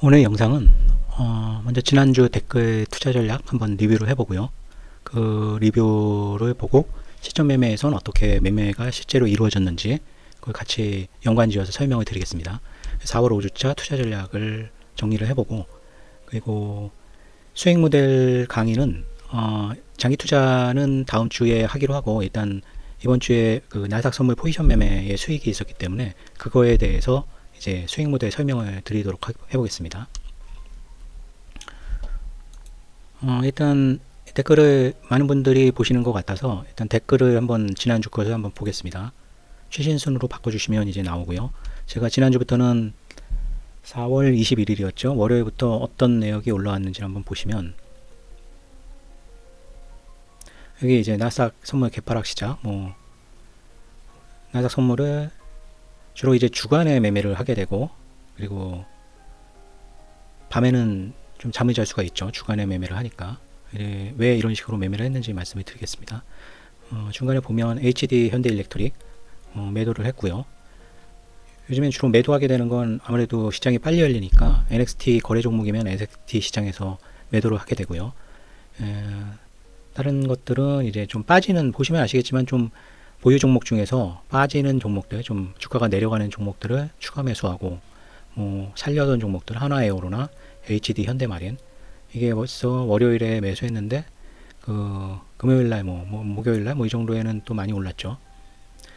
오늘 영상은 어, 먼저 지난주 댓글 투자 전략 한번 리뷰를 해보고요. 그 리뷰를 보고 시점 매매에선 어떻게 매매가 실제로 이루어졌는지 그걸 같이 연관지어서 설명을 드리겠습니다. 4월 5주차 투자 전략을 정리를 해보고 그리고 수익 모델 강의는 어, 장기 투자는 다음 주에 하기로 하고 일단 이번 주에 그 나스닥 선물 포지션 매매의 수익이 있었기 때문에 그거에 대해서 이제 수익 모델 설명을 드리도록 하- 해보겠습니다. 어, 일단 댓글을 많은 분들이 보시는 것 같아서 일단 댓글을 한번 지난주 것을 한번 보겠습니다. 최신 순으로 바꿔주시면 이제 나오고요. 제가 지난주부터는 4월 21일이었죠. 월요일부터 어떤 내역이 올라왔는지 한번 보시면 여기 이제 나스닥 선물 개파락 시작 뭐 나스닥 선물을 주로 이제 주간에 매매를 하게 되고 그리고 밤에는 좀 잠을 잘 수가 있죠. 주간에 매매를 하니까 예, 왜 이런 식으로 매매를 했는지 말씀을 드리겠습니다. 어, 중간에 보면 HD 현대 일렉트릭 어, 매도를 했고요. 요즘엔 주로 매도하게 되는 건 아무래도 시장이 빨리 열리니까 NXT 거래 종목이면 NXT 시장에서 매도를 하게 되고요. 에, 다른 것들은 이제 좀 빠지는 보시면 아시겠지만 좀 보유 종목 중에서 빠지는 종목들 좀 주가가 내려가는 종목들을 추가 매수하고 뭐 살려던 종목들 하나에어로나 HD 현대마린 이게 벌써 월요일에 매수했는데 그 금요일 날뭐 목요일 날 뭐 이 정도에는 또 많이 올랐죠.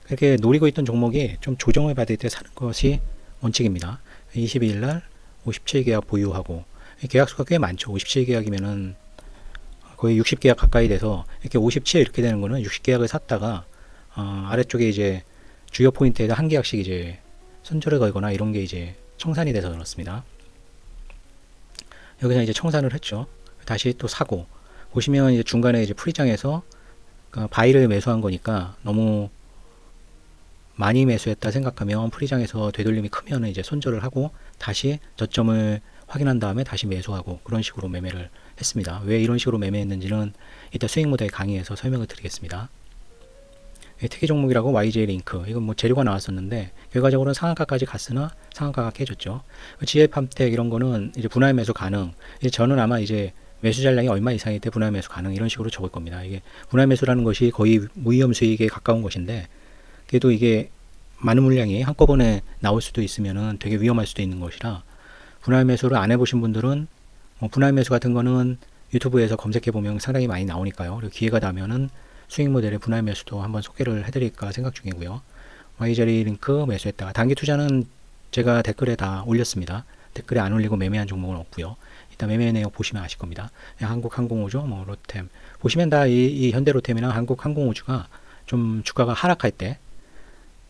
그렇게 노리고 있던 종목이 좀 조정을 받을 때 사는 것이 원칙입니다. 22일 날 57계약 보유하고 이 계약 수가 꽤 많죠. 57계약이면은 거의 60계약 가까이 돼서 이렇게 57 이렇게 되는 거는 60계약을 샀다가 어, 아래쪽에 이제 주요 포인트에다 한 계약씩 이제 선절을 걸거나 이런 게 이제 청산이 돼서 그렇습니다. 여기서 이제 청산을 했죠. 다시 또 사고 보시면 이제 중간에 이제 풀이장에서 그 바이를 매수한 거니까 너무 많이 매수했다 생각하면 풀이장에서 되돌림이 크면 이제 손절을 하고 다시 저점을 확인한 다음에 다시 매수하고 그런 식으로 매매를 했습니다. 왜 이런 식으로 매매했는지는 이따 수익 모델 강의에서 설명을 드리겠습니다. 예, 특이 종목이라고 YJ 링크 이건 뭐 재료가 나왔었는데 결과적으로는 상한가까지 갔으나 상한가가 깨졌죠. GL 팜텍 이런 거는 이제 분할 매수 가능. 이제 저는 아마 이제 매수 잔량이 얼마 이상일 때 분할 매수 가능 이런 식으로 적을 겁니다. 이게 분할 매수라는 것이 거의 무위험 수익에 가까운 것인데 그래도 이게 많은 물량이 한꺼번에 나올 수도 있으면은 되게 위험할 수도 있는 것이라 분할 매수를 안 해보신 분들은 뭐 분할 매수 같은 거는 유튜브에서 검색해 보면 상당히 많이 나오니까요. 그리고 기회가 나면은 수익 모델의 분할 매수도 한번 소개를 해드릴까 생각 중이고요. 와이저리 링크 매수했다가 단기 투자는 제가 댓글에 다 올렸습니다. 댓글에 안 올리고 매매한 종목은 없고요. 일단 매매 내용 보시면 아실 겁니다. 한국항공우주, 뭐 로템 보시면 다 이, 이 현대로템이나 한국항공우주가 좀 주가가 하락할 때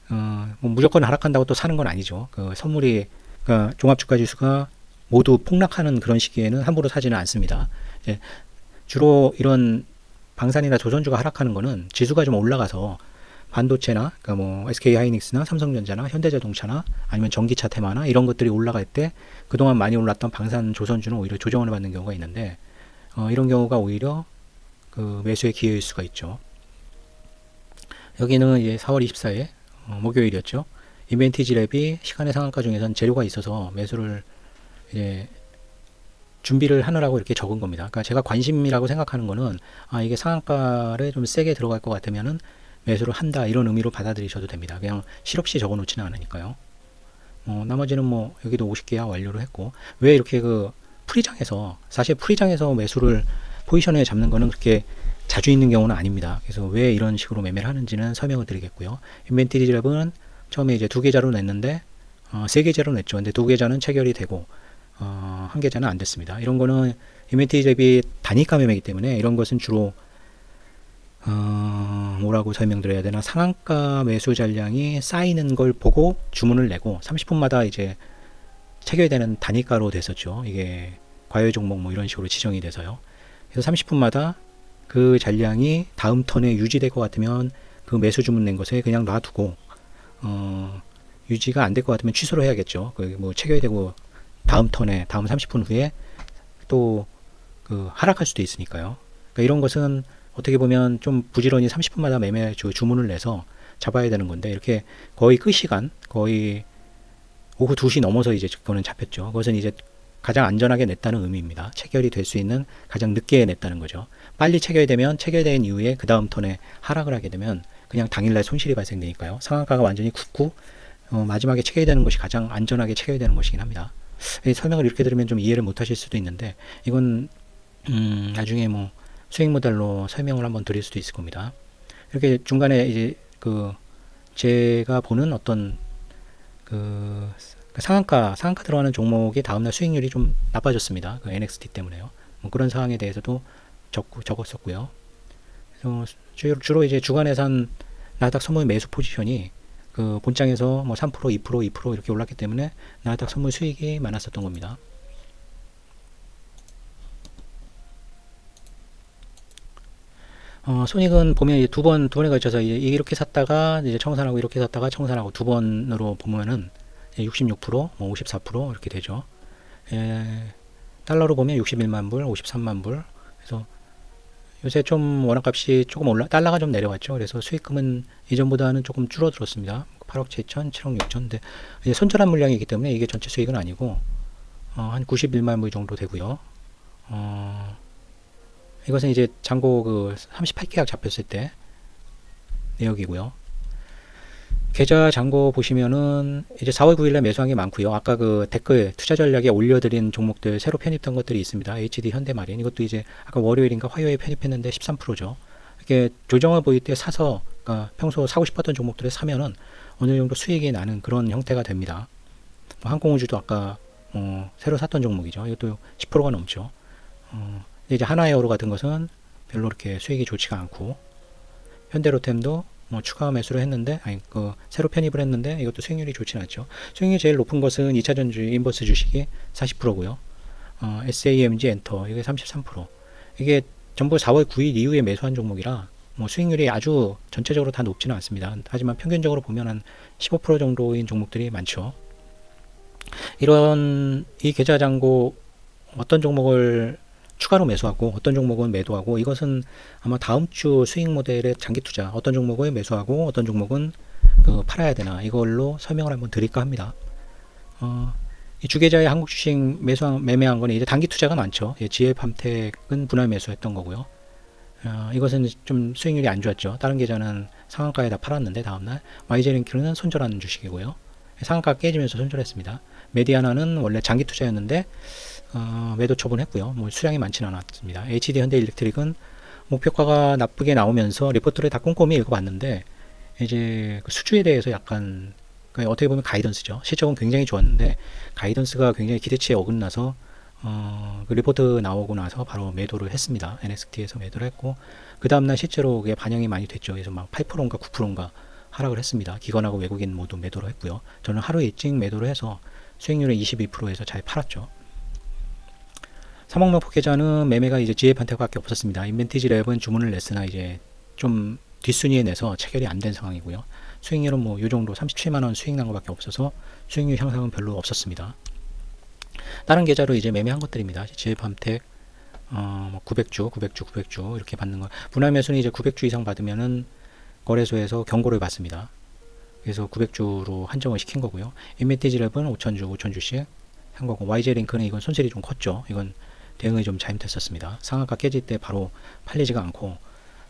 어, 뭐 무조건 하락한다고 또 사는 건 아니죠. 그 선물이 그러니까 종합주가지수가 모두 폭락하는 그런 시기에는 함부로 사지는 않습니다. 주로 이런 방산이나 조선주가 하락하는 거는 지수가 좀 올라가서 반도체나 그러니까 뭐 SK 하이닉스나 삼성전자나 현대자동차나 아니면 전기차 테마나 이런 것들이 올라갈 때 그동안 많이 올랐던 방산 조선주는 오히려 조정을 받는 경우가 있는데 어, 이런 경우가 오히려 그 매수의 기회일 수가 있죠. 여기는 이제 4월 24일 어, 목요일이었죠. 이벤티지 랩이 시간의 상한가 중에선 재료가 있어서 매수를 이제 준비를 하느라고 이렇게 적은 겁니다. 그러니까 제가 관심이라고 생각하는 거는 아 이게 상한가를 좀 세게 들어갈 것 같으면은 매수를 한다 이런 의미로 받아들이셔도 됩니다. 그냥 실없이 적어 놓지는 않으니까요. 어, 나머지는 뭐 여기도 50개야 완료를 했고 왜 이렇게 그 프리장에서 사실 프리장에서 매수를 포지션에 잡는 거는 그렇게 자주 있는 경우는 아닙니다. 그래서 왜 이런 식으로 매매를 하는지는 설명을 드리겠고요. 인벤티리 랩은 처음에 이제 두 계좌로 냈는데 어, 세 계좌로 냈죠. 근데 두 계좌는 체결이 되고 어, 한 계좌는 안 됐습니다. 이런 거는 인벤티리 랩이 단위가 매매이기 때문에 이런 것은 주로 어, 뭐라고 설명드려야 되나 상한가 매수 잔량이 쌓이는 걸 보고 주문을 내고 30분마다 이제 체결되는 단위가로 됐었죠. 이게 과열 종목 뭐 이런 식으로 지정이 돼서요. 그래서 30분마다 그 잔량이 다음 턴에 유지될 것 같으면 그 매수 주문 낸 것에 그냥 놔두고 어, 유지가 안 될 것 같으면 취소를 해야겠죠. 그뭐 체결되고 다음 턴에 다음 30분 후에 또 그 하락할 수도 있으니까요. 그러니까 이런 것은 어떻게 보면 좀 부지런히 30분마다 매매 주, 주문을 내서 잡아야 되는 건데 이렇게 거의 끝 시간 거의 오후 2시 넘어서 이제 그거는 잡혔죠. 그것은 이제 가장 안전하게 냈다는 의미입니다. 체결이 될 수 있는 가장 늦게 냈다는 거죠. 빨리 체결되면 체결된 이후에 그 다음 턴에 하락을 하게 되면 그냥 당일날 손실이 발생되니까요. 상한가가 완전히 굳고 어, 마지막에 체결되는 것이 가장 안전하게 체결되는 것이긴 합니다. 이 설명을 이렇게 들으면 좀 이해를 못 하실 수도 있는데 이건 음, 나중에 뭐 수익 모델로 설명을 한번 드릴 수도 있을 겁니다. 이렇게 중간에 이제 그 제가 보는 어떤 그 상한가 상한가 들어가는 종목이 다음날 수익률이 좀 나빠졌습니다. 그 NXT 때문에요. 뭐 그런 사항에 대해서도 적, 적었었고요. 그래서 주로, 이제 주간에 산 나닥 선물 매수 포지션이 그 본장에서 뭐 3% 2% 2% 이렇게 올랐기 때문에 나닥 선물 수익이 많았었던 겁니다. 어, 손익은 보면 두 번, 두 번에 걸쳐서 이제 이렇게 샀다가 이제 청산하고 이렇게 샀다가 청산하고 두 번으로 보면은 66%, 뭐 54% 이렇게 되죠. 예, 달러로 보면 61만 불, 53만 불. 그래서 요새 좀 원화값이 조금 올라, 달러가 좀 내려왔죠. 그래서 수익금은 이전보다는 조금 줄어들었습니다. 8억 7천, 7억 6천. 근데 손절한 물량이기 때문에 이게 전체 수익은 아니고 어, 한 91만 불 정도 되고요. 어, 이것은 이제 잔고 그 38계약 잡혔을 때 내역이고요. 계좌 잔고 보시면은 이제 4월 9일에 매수한 게 많고요. 아까 그 댓글 투자 전략에 올려드린 종목들 새로 편입된 것들이 있습니다. HD 현대마린 이것도 이제 아까 월요일인가 화요일에 편입했는데 13%죠. 이렇게 조정을 보일 때 사서 그러니까 평소 사고 싶었던 종목들을 사면은 어느 정도 수익이 나는 그런 형태가 됩니다. 뭐 항공우주도 아까 어, 새로 샀던 종목이죠. 이것도 10%가 넘죠. 어, 이제 하나에어로 같은 것은 별로 이렇게 수익이 좋지가 않고 현대로템도 뭐 추가 매수를 했는데 아니 그 새로 편입을 했는데 이것도 수익률이 좋지는 않죠. 수익률이 제일 높은 것은 2차 전지 인버스 주식이 40%고요. 어, SAMG 엔터 이게 33%. 이게 전부 4월 9일 이후에 매수한 종목이라 뭐 수익률이 아주 전체적으로 다 높지는 않습니다. 하지만 평균적으로 보면 한 15% 정도인 종목들이 많죠. 이런 이 계좌 잔고 어떤 종목을 추가로 매수하고 어떤 종목은 매도하고 이것은 아마 다음 주 수익 모델의 장기 투자 어떤 종목을 매수하고 어떤 종목은 그 팔아야 되나 이걸로 설명을 한번 드릴까 합니다. 어, 이 주계좌의 한국 주식 매수한 매매한 거는 이제 단기 투자가 많죠. 예, 지혜팜텍은 분할 매수했던 거고요. 어, 이것은 좀 수익률이 안 좋았죠. 다른 계좌는 상한가에 다 팔았는데 다음날 YJ링크는 손절하는 주식이고요. 상한가 깨지면서 손절했습니다. 메디아나는 원래 장기 투자였는데 어, 매도 처분했고요. 뭐 수량이 많지는 않았습니다. HD 현대 일렉트릭은 목표가가 나쁘게 나오면서 리포트를 다 꼼꼼히 읽어봤는데 이제 그 수주에 대해서 약간 그 어떻게 보면 가이던스죠. 실적은 굉장히 좋았는데 가이던스가 굉장히 기대치에 어긋나서 어, 그 리포트 나오고 나서 바로 매도를 했습니다. NXT에서 매도를 했고 그 다음날 실제로 그게 반영이 많이 됐죠. 그래서 막 8%인가 9%인가 하락을 했습니다. 기관하고 외국인 모두 매도를 했고요. 저는 하루 일찍 매도를 해서 수익률은 22%에서 잘 팔았죠. 3억명 포켓자는 매매가 이제 지혜판택밖에 없었습니다. 인벤티지 랩은 주문을 냈으나 이제 좀 뒷순위에 내서 체결이 안 된 상황이고요. 수익률은 뭐 이 정도 37만원 수익 난 것밖에 없어서 수익률 향상은 별로 없었습니다. 다른 계좌로 이제 매매한 것들입니다. 지혜팜텍 어, 900주, 900주, 900주 이렇게 받는 거. 분할 매수는 이제 900주 이상 받으면은 거래소에서 경고를 받습니다. 그래서 900주로 한정을 시킨 거고요. 인벤티지 랩은 5000주, 5000주씩 한 거고 YJ 링크는 이건 손실이 좀 컸죠. 이건 대응이 좀 잘못했었습니다. 상한가 깨질 때 바로 팔리지가 않고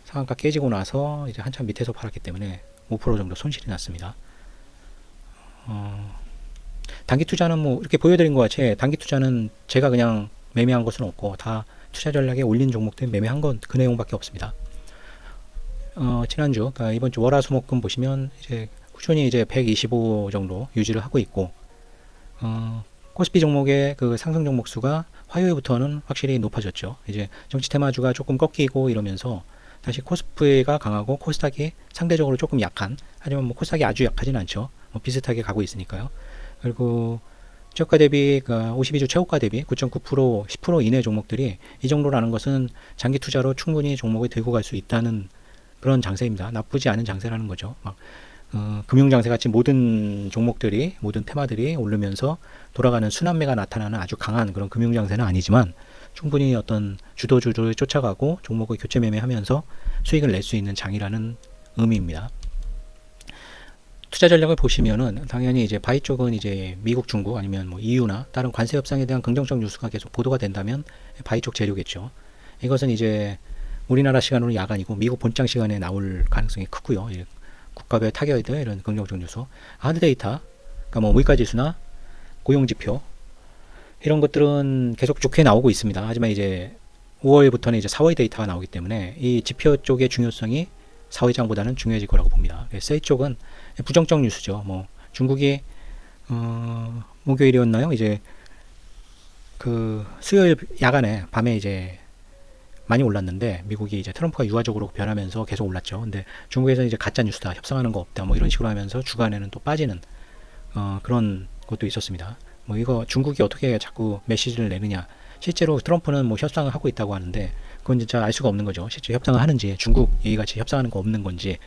상한가 깨지고 나서 이제 한참 밑에서 팔았기 때문에 5% 정도 손실이 났습니다. 어, 단기 투자는 뭐 이렇게 보여드린 것 같이 단기 투자는 제가 그냥 매매한 것은 없고 다 투자 전략에 올린 종목들 매매한 건 그 내용밖에 없습니다. 어, 지난주, 그러니까 이번 주 월화수목금 보시면 이제 꾸준히 이제 125 정도 유지를 하고 있고, 어, 코스피 종목의 그 상승 종목 수가 화요일부터는 확실히 높아졌죠. 이제 정치 테마주가 조금 꺾이고 이러면서 다시 코스피가 강하고 코스닥이 상대적으로 조금 약한 하지만 뭐 코스닥이 아주 약하진 않죠. 뭐 비슷하게 가고 있으니까요. 그리고 저가 대비 그 52주 최고가 대비 9.9% 10% 이내 종목들이 이 정도라는 것은 장기 투자로 충분히 종목을 들고 갈 수 있다는 그런 장세입니다. 나쁘지 않은 장세라는 거죠. 막 어, 금융장세 같이 모든 종목들이 모든 테마들이 오르면서 돌아가는 순환매가 나타나는 아주 강한 그런 금융장세는 아니지만 충분히 어떤 주도주를 쫓아가고 종목을 교체 매매하면서 수익을 낼 수 있는 장이라는 의미입니다. 투자 전략을 보시면은 당연히 이제 바이 쪽은 이제 미국, 중국 아니면 뭐 EU나 다른 관세 협상에 대한 긍정적 뉴스가 계속 보도가 된다면 바이 쪽 재료겠죠. 이것은 이제 우리나라 시간으로 야간이고 미국 본장 시간에 나올 가능성이 크고요. 예, 국가별 대한 이런 긍정적 뉴스, 하드 데이터, 그러니까 뭐 물가 지수나 고용 지표 이런 것들은 계속 좋게 나오고 있습니다. 하지만 이제 5월부터는 이제 4월 데이터가 나오기 때문에 이 지표 쪽의 중요성이 4회장보다는 중요해질 거라고 봅니다. 세이 쪽은 부정적 뉴스죠. 뭐 중국이 어, 목요일이었나요? 이제 그 수요일 야간에 밤에 이제 많이 올랐는데 미국이 이제 트럼프가 유화적으로 변하면서 계속 올랐죠. 근데 중국에서 이제 가짜 뉴스다, 협상하는 거 없다, 뭐 이런 식으로 하면서 주간에는 또 빠지는 어, 그런 것도 있었습니다. 뭐 이거 중국이 어떻게 자꾸 메시지를 내느냐. 실제로 트럼프는 뭐 협상을 하고 있다고 하는데 그건 진짜 알 수가 없는 거죠. 실제 협상을 하는지 중국 얘기같이 협상하는 거 없는 건지.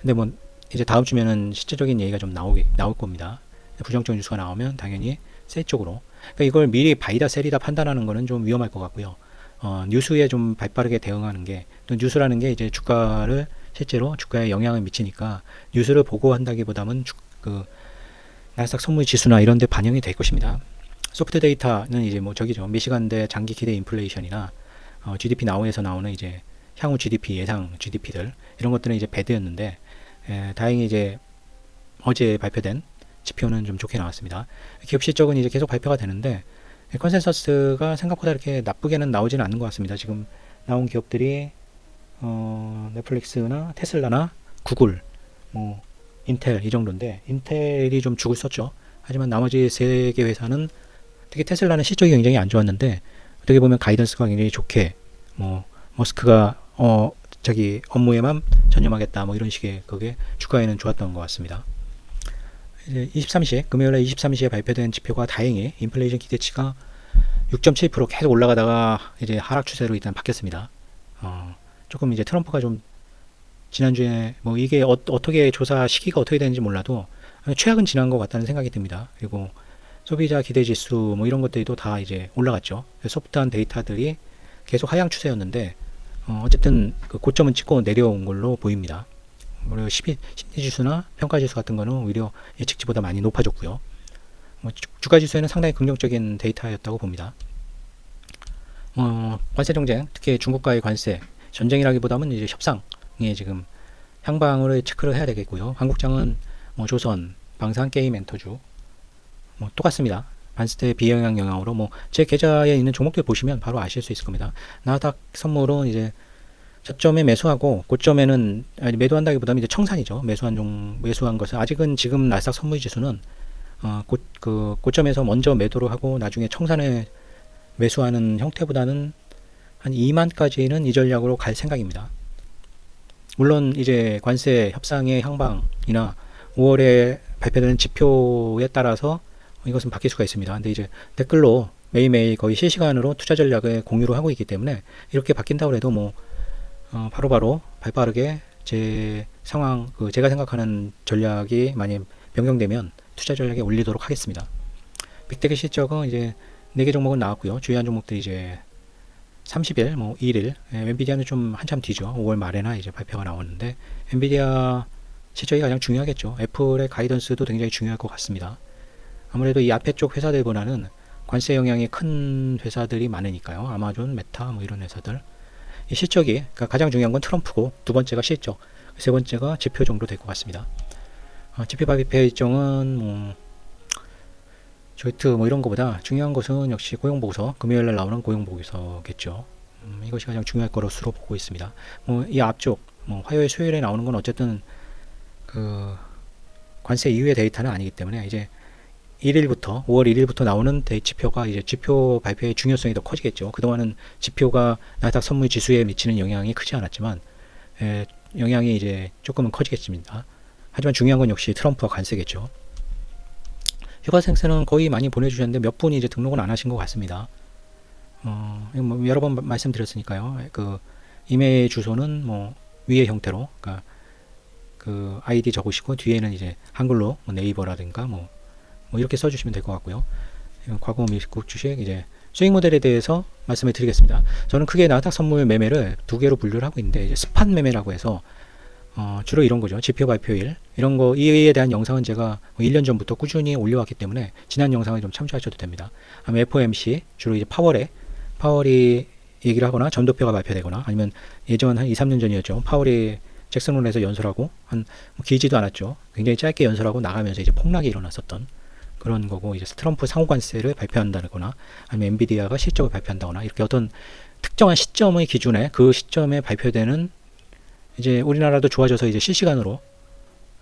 근데 뭐 이제 다음 주면은 실제적인 얘기가 좀 나오게 나올 겁니다. 부정적 뉴스가 나오면 당연히 세 쪽으로. 그러니까 이걸 미리 바이다 셀이다 판단하는 거는 좀 위험할 것 같고요. 어, 뉴스에 좀 발빠르게 대응하는 게 또 뉴스라는 게 이제 주가를 실제로 주가에 영향을 미치니까 뉴스를 보고 한다기보다는 주, 그 나스닥 선물 지수나 이런 데 반영이 될 것입니다. 소프트 데이터는 이제 뭐 저기죠. 미시간대 장기 기대 인플레이션이나 어, GDP 나오에서 나오는 이제 향후 GDP 예상 GDP들 이런 것들은 이제 배드였는데 에, 다행히 이제 어제 발표된 지표는 좀 좋게 나왔습니다. 기업 실적은 이제 계속 발표가 되는데 컨센서스가 생각보다 이렇게 나쁘게는 나오지는 않는 것 같습니다. 지금 나온 기업들이 어, 넷플릭스나 테슬라나 구글, 뭐 인텔 이 정도인데 인텔이 좀 죽을 썼죠. 하지만 나머지 세 개 회사는 특히 테슬라는 실적이 굉장히 안 좋았는데 어떻게 보면 가이던스가 굉장히 좋게 뭐 머스크가 어 저기 업무에만 전념하겠다 뭐 이런 식의 그게 주가에는 좋았던 것 같습니다. 이제 23시 금요일에 23시에 발표된 지표가 다행히 인플레이션 기대치가 6.7% 계속 올라가다가 이제 하락 추세로 일단 바뀌었습니다. 어, 조금 이제 트럼프가 좀 지난주에 뭐 이게 어, 떻게 조사 시기가 어떻게 되는지 몰라도 최악은 지난 것 같다는 생각이 듭니다. 그리고 소비자 기대 지수 뭐 이런 것들도 다 이제 올라갔죠. 소프트한 데이터들이 계속 하향 추세였는데 어, 어쨌든 그 고점은 찍고 내려온 걸로 보입니다. 그리고 심리, 심리 지수나 평가 지수 같은 거는 오히려 예측치보다 많이 높아졌고요. 뭐 주, 가 지수에는 상당히 긍정적인 데이터였다고 봅니다. 어, 관세 정쟁, 특히 중국과의 관세 전쟁이라기보다는 이제 협상에 지금 향방을 체크를 해야 되겠고요. 한국장은 뭐 조선, 방산 게임 엔터주 뭐 똑같습니다. 반스테 비영향 영향으로 뭐 제 계좌에 있는 종목들 보시면 바로 아실 수 있을 겁니다. 나닥 선물은 이제 저점에 매수하고 고점에는 아니 매도한다기보다는 이제 청산이죠. 매수한 종 매수한 것은 아직은 지금 나스닥 선물 지수는 어, 고, 그 고점에서 먼저 매도를 하고 나중에 청산에 매수하는 형태보다는 한 2만까지는 이 전략으로 갈 생각입니다. 물론 이제 관세 협상의 향방이나 5월에 발표되는 지표에 따라서 이것은 바뀔 수가 있습니다. 근데 이제 댓글로 매일매일 거의 실시간으로 투자 전략을 공유를 하고 있기 때문에 이렇게 바뀐다고 해도 뭐 어, 바로바로 발빠르게 제 상황 그 제가 생각하는 전략이 많이 변경되면 투자 전략에 올리도록 하겠습니다. 빅테크 실적은 이제 4개 종목은 나왔고요. 주요한 종목들이 이제 30일, 뭐 1일, 예, 엔비디아는 좀 한참 뒤죠. 5월 말에나 이제 발표가 나오는데 엔비디아 실적이 가장 중요하겠죠. 애플의 가이던스도 굉장히 중요할 것 같습니다. 아무래도 이 앞에 쪽 회사들보다는 관세 영향이 큰 회사들이 많으니까요. 아마존, 메타 뭐 이런 회사들. 이 실적이 그러니까 가장 중요한 건 트럼프고 두 번째가 실적, 세 번째가 지표 정도 될 것 같습니다. 어, 지표 발표 일정은 뭐 조이트 뭐 이런 것보다 중요한 것은 역시 고용보고서 금요일날 나오는 고용보고서겠죠. 음, 이것이 가장 중요할 것으로 보고 있습니다. 뭐 이 앞쪽 뭐 화요일 수요일에 나오는 건 어쨌든 그 관세 이후의 데이터는 아니기 때문에 이제 1일부터 5월 1일부터 나오는 데 지표가 이제 지표 발표의 중요성이 더 커지겠죠. 그동안은 지표가 나스닥 선물 지수에 미치는 영향이 크지 않았지만 에, 영향이 이제 조금은 커지겠습니다. 하지만 중요한 건 역시 트럼프와 관세겠죠. 휴가 생세는 거의 많이 보내주셨는데 몇 분이 이제 등록은 안 하신 것 같습니다. 어, 뭐 여러 번 말씀드렸으니까요. 그 이메일 주소는 뭐 위의 형태로, 그러니까 그 아이디 적으시고 뒤에는 이제 한글로 뭐 네이버라든가 뭐, 뭐 이렇게 써주시면 될 것 같고요. 과거 미국 주식 이제 수익 모델에 대해서 말씀을 드리겠습니다. 저는 크게 나스닥 선물 매매를 두 개로 분류를 하고 있는데 이제 스팟 매매라고 해서 어, 주로 이런 거죠. 지표 발표일 이런 거 이에 대한 영상은 제가 1년 전부터 꾸준히 올려왔기 때문에 지난 영상을 좀 참조하셔도 됩니다. 다음에 FOMC 주로 이제 파월에 파월이 얘기를 하거나 전도표가 발표되거나 아니면 예전 한 2, 3년 전이었죠. 파월이 잭슨홀에서 연설하고 한뭐 길지도 않았죠. 굉장히 짧게 연설하고 나가면서 이제 폭락이 일어났었던 그런 거고 이제 트럼프 상호관세를 발표한다거나 아니면 엔비디아가 실적을 발표한다거나 이렇게 어떤 특정한 시점의 기준에 그 시점에 발표되는 이제 우리나라도 좋아져서 이제 실시간으로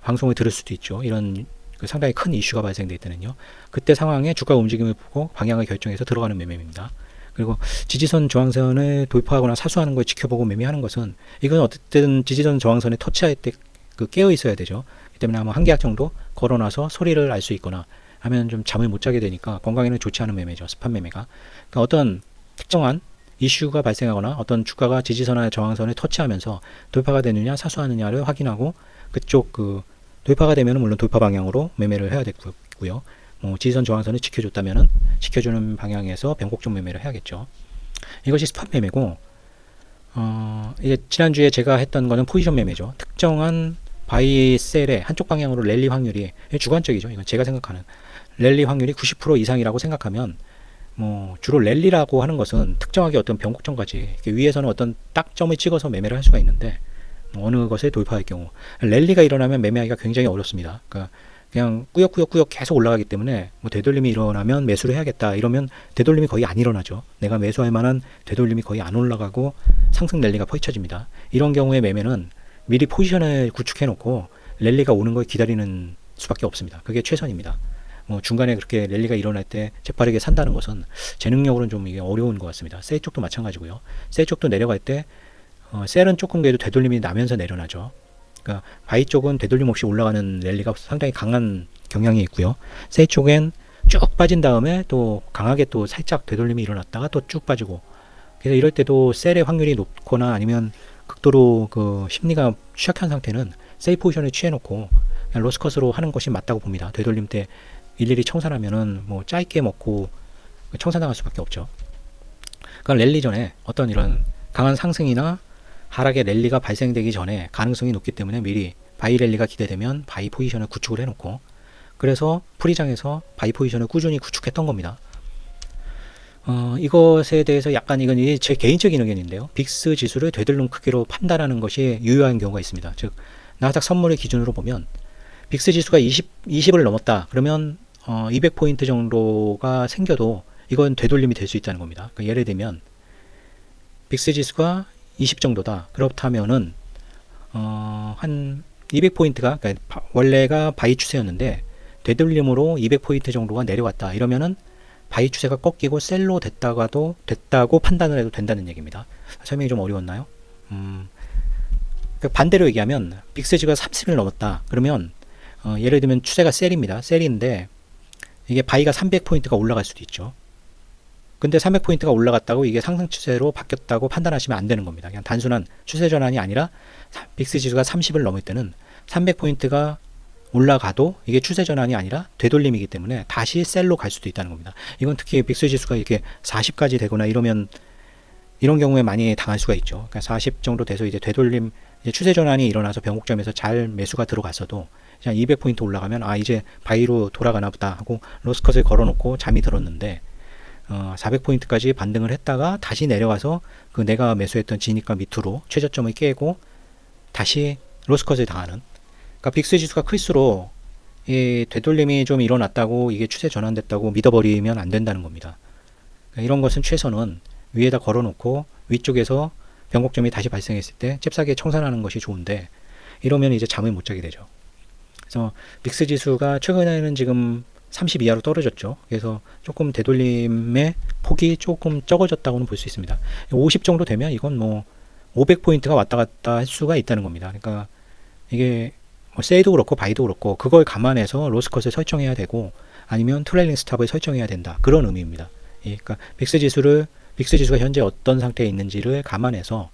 방송을 들을 수도 있죠. 이런 그 상당히 큰 이슈가 발생될 때는요. 그때 상황에 주가 움직임을 보고 방향을 결정해서 들어가는 매매입니다. 그리고 지지선 저항선을 돌파하거나 사수하는 걸 지켜보고 매매하는 것은 이건 어쨌든 지지선 저항선에 터치할 때 그 깨어 있어야 되죠. 그 때문에 한번 한 계약 정도 걸어놔서 소리를 알 수 있거나 하면 좀 잠을 못 자게 되니까 건강에는 좋지 않은 매매죠. 스팟 매매가. 그러니까 어떤 특정한 이슈가 발생하거나 어떤 주가가 지지선이나 저항선을 터치하면서 돌파가 되느냐 사수하느냐를 확인하고 그쪽 그 돌파가 되면 물론 돌파 방향으로 매매를 해야 되고요. 뭐 지지선 저항선을 지켜줬다면은 지켜주는 방향에서 변곡점 매매를 해야겠죠. 이것이 스팟 매매고 어 이게 지난주에 제가 했던 거는 포지션 매매죠. 특정한 바이 셀의 한쪽 방향으로 랠리 확률이 주관적이죠. 이건 제가 생각하는 랠리 확률이 90% 이상이라고 생각하면 뭐 주로 랠리라고 하는 것은 특정하게 어떤 변곡점까지 위에서는 어떤 딱 점을 찍어서 매매를 할 수가 있는데 뭐 어느 것에 돌파할 경우 랠리가 일어나면 매매하기가 굉장히 어렵습니다. 그러니까 그냥 꾸역꾸역꾸역 계속 올라가기 때문에 뭐 되돌림이 일어나면 매수를 해야겠다 이러면 되돌림이 거의 안 일어나죠. 내가 매수할 만한 되돌림이 거의 안 올라가고 상승 랠리가 펼쳐집니다. 이런 경우에 매매는 미리 포지션을 구축해 놓고 랠리가 오는 걸 기다리는 수밖에 없습니다. 그게 최선입니다. 뭐 중간에 그렇게 랠리가 일어날 때 재빠르게 산다는 것은 제 능력으로는 좀 이게 어려운 것 같습니다. 셀 쪽도 마찬가지고요. 셀 쪽도 내려갈 때 어, 셀은 조금 그래도 되돌림이 나면서 내려나죠. 그러니까 바이 쪽은 되돌림 없이 올라가는 랠리가 상당히 강한 경향이 있고요. 셀 쪽엔 쭉 빠진 다음에 또 강하게 또 살짝 되돌림이 일어났다가 또 쭉 빠지고 그래서 이럴 때도 셀의 확률이 높거나 아니면 극도로 그 심리가 취약한 상태는 세이 포지션을 취해놓고 로스컷으로 하는 것이 맞다고 봅니다. 되돌림 때 일일이 청산하면은 뭐 짧게 먹고 청산당할 수밖에 없죠. 그러니까 랠리 전에 어떤 이런 강한 상승이나 하락의 랠리가 발생되기 전에 가능성이 높기 때문에 미리 바이 랠리가 기대되면 바이 포지션을 구축을 해놓고 그래서 프리장에서 바이 포지션을 꾸준히 구축했던 겁니다. 어, 이것에 대해서 약간 이건 제 개인적인 의견인데요. 빅스 지수를 되돌림 크기로 판단하는 것이 유효한 경우가 있습니다. 즉 나스닥 선물의 기준으로 보면 빅스 지수가 20, 20을 넘었다. 그러면 어, 200포인트 정도가 생겨도 이건 되돌림이 될 수 있다는 겁니다. 그러니까 예를 들면 빅스 지수가 20 정도다. 그렇다면은 어, 한 200포인트가 그러니까 바- 원래가 바이 추세였는데 되돌림으로 200포인트 정도가 내려왔다. 이러면은 바이 추세가 꺾이고 셀로 됐다가도 됐다고 판단을 해도 된다는 얘기입니다. 설명이 좀 어려웠나요? 음, 그 반대로 얘기하면 빅스지가 30을 넘었다. 그러면 어, 예를 들면 추세가 셀입니다. 셀인데 이게 바이가 300포인트가 올라갈 수도 있죠. 근데 300포인트가 올라갔다고 이게 상승 추세로 바뀌었다고 판단하시면 안 되는 겁니다. 그냥 단순한 추세 전환이 아니라 사- 빅스 지수가 30을 넘을 때는 300포인트가 올라가도 이게 추세 전환이 아니라 되돌림이기 때문에 다시 셀로 갈 수도 있다는 겁니다. 이건 특히 빅스 지수가 이렇게 40까지 되거나 이러면 이런 경우에 많이 당할 수가 있죠. 그러니까 40 정도 돼서 이제 되돌림 이제 추세 전환이 일어나서 변곡점에서 잘 매수가 들어갔어도 그냥 200포인트 올라가면 아 이제 바이로 돌아가나 보다 하고 로스컷을 걸어놓고 잠이 들었는데 어, 400포인트까지 반등을 했다가 다시 내려와서 그 내가 매수했던 진입가 밑으로 최저점을 깨고 다시 로스컷을 당하는 그러니까 빅스 지수가 클수록 이 되돌림이 좀 일어났다고 이게 추세 전환됐다고 믿어버리면 안 된다는 겁니다. 그러니까 이런 것은 최선은 위에다 걸어놓고 위쪽에서 변곡점이 다시 발생했을 때 잽싸게 청산하는 것이 좋은데 이러면 이제 잠을 못 자게 되죠. 그래서 빅스 지수가 최근에는 지금 30 이하로 떨어졌죠. 그래서 조금 되돌림의 폭이 조금 적어졌다고는 볼 수 있습니다. 50 정도 되면 이건 뭐 500포인트가 왔다 갔다 할 수가 있다는 겁니다. 그러니까 이게 뭐 세이도 그렇고 바이도 그렇고 그걸 감안해서 로스컷을 설정해야 되고 아니면 트레일링 스탑을 설정해야 된다. 그런 의미입니다. 예, 그러니까 빅스 지수를 빅스 지수가 현재 어떤 상태에 있는지를 감안해서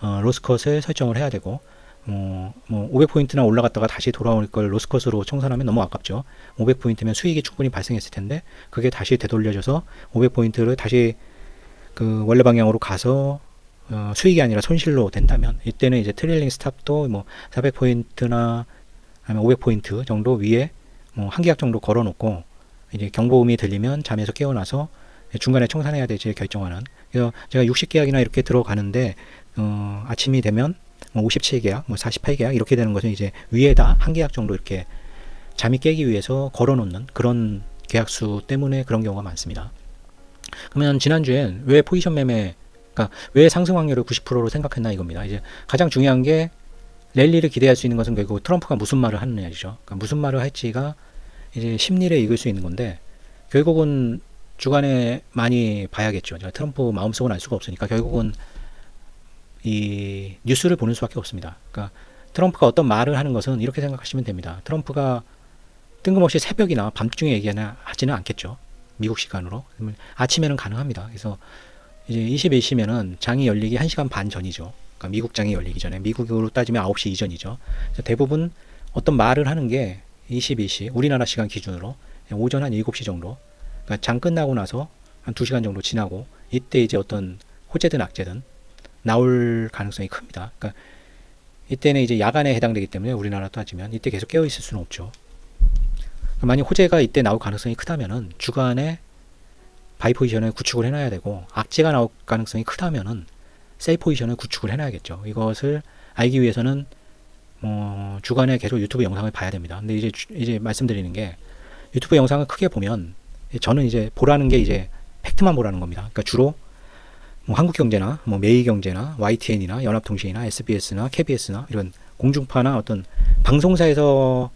어, 로스컷을 설정을 해야 되고 뭐, 뭐 500포인트나 올라갔다가 다시 돌아올 걸 로스컷으로 청산하면 너무 아깝죠. 500포인트면 수익이 충분히 발생했을 텐데 그게 다시 되돌려져서 500포인트를 다시 그 원래 방향으로 가서 어, 수익이 아니라 손실로 된다면 이때는 이제 트레일링 스탑도 뭐 400포인트나 아니면 500포인트 정도 위에 뭐 한 계약 정도 걸어놓고 이제 경보음이 들리면 잠에서 깨어나서 중간에 청산해야 될지 결정하는 그래서 제가 60계약이나 이렇게 들어가는데 어, 아침이 되면 뭐 57계약, 뭐 48계약 이렇게 되는 것은 이제 위에다 한 계약 정도 이렇게 잠이 깨기 위해서 걸어놓는 그런 계약수 때문에 그런 경우가 많습니다. 그러면 지난주엔 왜 포지션 매매, 그러니까 왜 상승 확률을 90%로 생각했나 이겁니다. 이제 가장 중요한 게 랠리를 기대할 수 있는 것은 결국 트럼프가 무슨 말을 하느냐죠. 그러니까 무슨 말을 할지가 이제 심리를 읽을 수 있는 건데 결국은 주간에 많이 봐야겠죠. 트럼프 마음속은 알 수가 없으니까 결국은 이 뉴스를 보는 수밖에 없습니다. 그러니까 트럼프가 어떤 말을 하는 것은 이렇게 생각하시면 됩니다. 트럼프가 뜬금없이 새벽이나 밤중에 얘기하나 하지는 않겠죠. 미국 시간으로. 아침에는 가능합니다. 그래서 이제 21시면은 장이 열리기 1시간 반 전이죠. 그러니까 미국 장이 열리기 전에 미국으로 따지면 9시 이전이죠. 대부분 어떤 말을 하는 게 22시 우리나라 시간 기준으로 오전 한 7시 정도 그러니까 장 끝나고 나서 한 2시간 정도 지나고 이때 이제 어떤 호재든 악재든 나올 가능성이 큽니다. 그러니까 이때는 이제 야간에 해당되기 때문에 우리나라 따지면 이때 계속 깨어 있을 수는 없죠. 그러니까 만약 호재가 이때 나올 가능성이 크다면은 주간에 바이 포지션을 구축을 해놔야 되고 악재가 나올 가능성이 크다면은 셀 포지션을 구축을 해놔야겠죠. 이것을 알기 위해서는 뭐 주간에 계속 유튜브 영상을 봐야 됩니다. 근데 이제 주- 이제 말씀드리는 게 유튜브 영상을 크게 보면 저는 이제 보라는 게 이제 팩트만 보라는 겁니다. 그러니까 주로 뭐 한국경제나 뭐 매일경제나 YTN이나 연합통신이나 SBS나 KBS나 이런 공중파나 어떤 방송사에서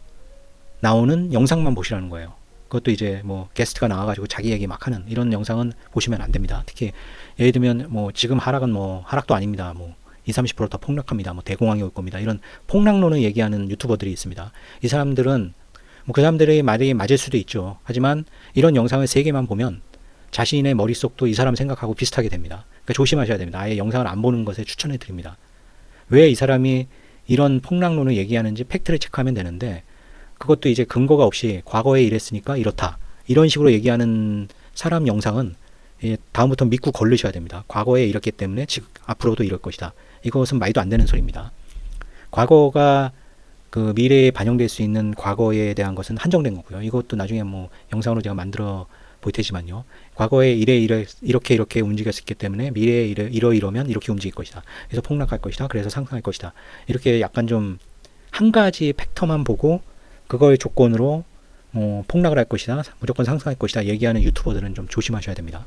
나오는 영상만 보시라는 거예요. 그것도 이제 뭐 게스트가 나와가지고 자기 얘기 막 하는 이런 영상은 보시면 안 됩니다. 특히 예를 들면 뭐 지금 하락은 뭐 하락도 아닙니다. 뭐 20, 30%더 폭락합니다. 뭐 대공황이 올 겁니다. 이런 폭락론을 얘기하는 유튜버들이 있습니다. 이 사람들은 뭐 그 사람들의 말이 맞을 수도 있죠. 하지만 이런 영상을 세 개만 보면 자신의 머릿속도 이 사람 생각하고 비슷하게 됩니다. 그러니까 조심하셔야 됩니다. 아예 영상을 안 보는 것에 추천해 드립니다. 왜 이 사람이 이런 폭락론을 얘기하는지 팩트를 체크하면 되는데 그것도 이제 근거가 없이 과거에 이랬으니까 이렇다. 이런 식으로 얘기하는 사람 영상은 예, 다음부터 믿고 걸르셔야 됩니다. 과거에 이렇기 때문에 지금 앞으로도 이럴 것이다. 이것은 말도 안 되는 소리입니다. 과거가 그 미래에 반영될 수 있는 과거에 대한 것은 한정된 거고요. 이것도 나중에 뭐 영상으로 제가 만들어 볼 테지만요. 과거에 이래 이래 이렇게 이렇게 움직였기 때문에 미래에 이래 이러 이러면 이렇게 움직일 것이다. 그래서 폭락할 것이다. 그래서 상승할 것이다. 이렇게 약간 좀 한 가지 팩터만 보고 그걸 조건으로 뭐 폭락을 할 것이다. 무조건 상승할 것이다. 얘기하는 유튜버들은 좀 조심하셔야 됩니다.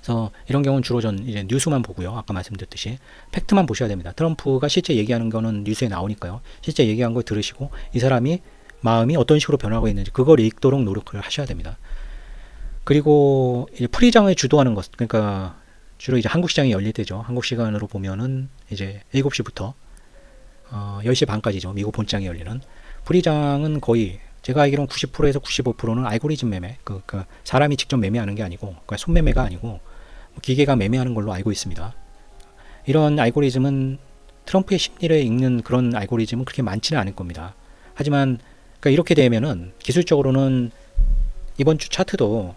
그래서 이런 경우는 주로 전 이제 뉴스만 보고요. 아까 말씀드렸듯이 팩트만 보셔야 됩니다. 트럼프가 실제 얘기하는 거는 뉴스에 나오니까요. 실제 얘기한 걸 들으시고 이 사람이 마음이 어떤 식으로 변하고 있는지 그걸 읽도록 노력을 하셔야 됩니다. 그리고 이제 프리장을 주도하는 것, 그러니까 주로 이제 한국 시장이 열릴 때죠. 한국 시간으로 보면은 이제 7시부터 어, 10시 반까지죠. 미국 본장이 열리는 프리장은 거의 제가 알기로는 90%에서 95%는 알고리즘 매매, 그, 그 사람이 직접 매매하는 게 아니고, 그러니까 손매매가 아니고 기계가 매매하는 걸로 알고 있습니다. 이런 알고리즘은 트럼프의 심리를 읽는 그런 알고리즘은 그렇게 많지는 않을 겁니다. 하지만 그러니까 이렇게 되면은 기술적으로는 이번 주 차트도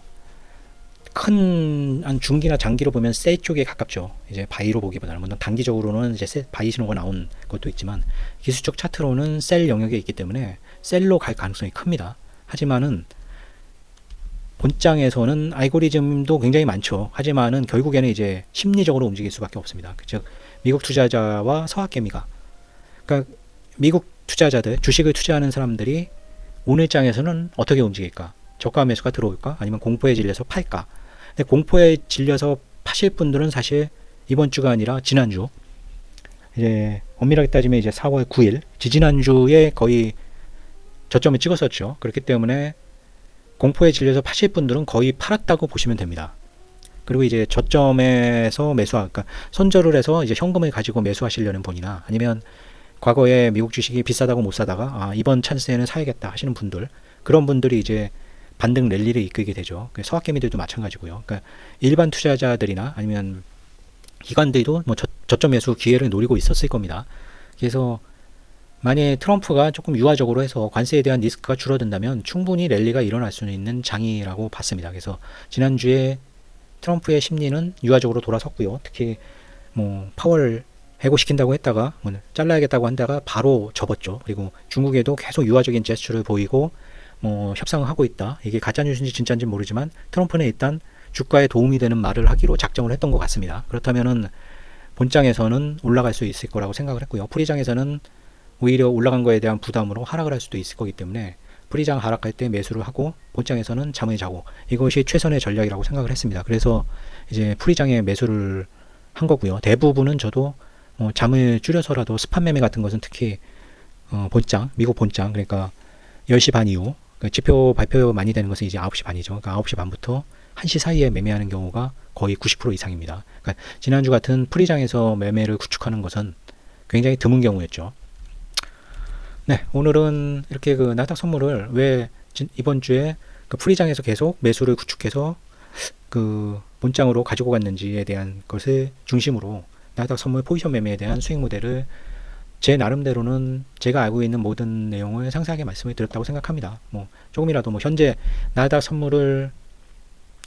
큰 한 중기나 장기로 보면 셀 쪽에 가깝죠. 이제 바이로 보기보다는 물론 단기적으로는 이제 셀, 바이 신호가 나온 것도 있지만 기술적 차트로는 셀 영역에 있기 때문에 셀로 갈 가능성이 큽니다. 하지만은 본장에서는 알고리즘도 굉장히 많죠. 하지만은 결국에는 이제 심리적으로 움직일 수밖에 없습니다. 즉 미국 투자자와 서학개미가 그러니까 미국 투자자들 주식을 투자하는 사람들이 오늘 장에서는 어떻게 움직일까? 저가 매수가 들어올까? 아니면 공포에 질려서 팔까? 공포에 질려서 파실 분들은 사실 이번 주가 아니라 지난주 이제 엄밀하게 따지면 이제 4월 9일 지지난주에 거의 저점을 찍었었죠. 그렇기 때문에 공포에 질려서 파실 분들은 거의 팔았다고 보시면 됩니다. 그리고 이제 저점에서 매수하, 그러니까 손절을 해서 이제 현금을 가지고 매수하시려는 분이나 아니면 과거에 미국 주식이 비싸다고 못 사다가 아, 이번 찬스에는 사야겠다 하시는 분들 그런 분들이 이제 반등 랠리를 이끌게 되죠. 그 서학개미들도 마찬가지고요. 그러니까 일반 투자자들이나 아니면 기관들도 뭐 저, 저점 매수 기회를 노리고 있었을 겁니다. 그래서 만약에 트럼프가 조금 유화적으로 해서 관세에 대한 리스크가 줄어든다면 충분히 랠리가 일어날 수는 있는 장이라고 봤습니다. 그래서 지난주에 트럼프의 심리는 유화적으로 돌아섰고요. 특히 뭐 파월 해고시킨다고 했다가 뭐 잘라야겠다고 한다가 바로 접었죠. 그리고 중국에도 계속 유화적인 제스처를 보이고 뭐 협상을 하고 있다. 이게 가짜 뉴스인지 진짜인지 모르지만 트럼프는 일단 주가에 도움이 되는 말을 하기로 작정을 했던 것 같습니다. 그렇다면은 본장에서는 올라갈 수 있을 거라고 생각을 했고요. 프리장에서는 오히려 올라간 거에 대한 부담으로 하락을 할 수도 있을 거기 때문에 프리장 하락할 때 매수를 하고 본장에서는 잠을 자고 이것이 최선의 전략이라고 생각을 했습니다. 그래서 이제 프리장에 매수를 한 거고요. 대부분은 저도 뭐 잠을 줄여서라도 스팟 매매 같은 것은 특히 어, 본장, 미국 본장 그러니까 10시 반 이후 그 지표 발표 많이 되는 것은 이제 9시 반이죠. 그러니까 9시 반부터 1시 사이에 매매하는 경우가 거의 90% 이상입니다. 그러니까 지난주 같은 프리장에서 매매를 구축하는 것은 굉장히 드문 경우였죠. 네, 오늘은 이렇게 그 나스닥 선물을 왜 진- 이번 주에 그 프리장에서 계속 매수를 구축해서 그 본장으로 가지고 갔는지에 대한 것을 중심으로 나스닥 선물 포지션 매매에 대한 수익 모델을 제 나름대로는 제가 알고 있는 모든 내용을 상세하게 말씀을 드렸다고 생각합니다. 뭐 조금이라도 뭐 현재 나스닥 선물을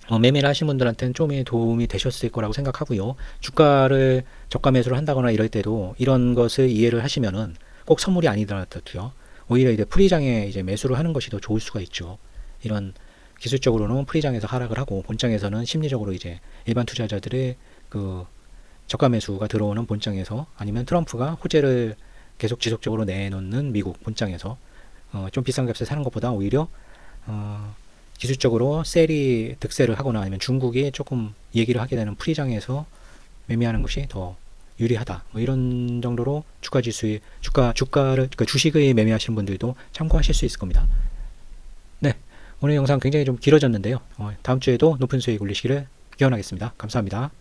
어, 매매를 하신 분들한테는 좀이 도움이 되셨을 거라고 생각하고요. 주가를 저가 매수를 한다거나 이럴 때도 이런 것을 이해를 하시면은 꼭 선물이 아니더라도요. 오히려 이제 프리장에 이제 매수를 하는 것이 더 좋을 수가 있죠. 이런 기술적으로는 프리장에서 하락을 하고 본장에서는 심리적으로 이제 일반 투자자들의 그 저가 매수가 들어오는 본장에서 아니면 트럼프가 호재를 계속 지속적으로 내놓는 미국 본장에서 어, 좀 비싼 값에 사는 것보다 오히려 어, 기술적으로 셀이 득세를 하거나 아니면 중국이 조금 얘기를 하게 되는 프리장에서 매매하는 것이 더 유리하다. 뭐 이런 정도로 주가 지수의 주가 주가를 그 주식을 매매하시는 분들도 참고하실 수 있을 겁니다. 네, 오늘 영상 굉장히 좀 길어졌는데요. 어, 다음 주에도 높은 수익 올리시기를 기원하겠습니다. 감사합니다.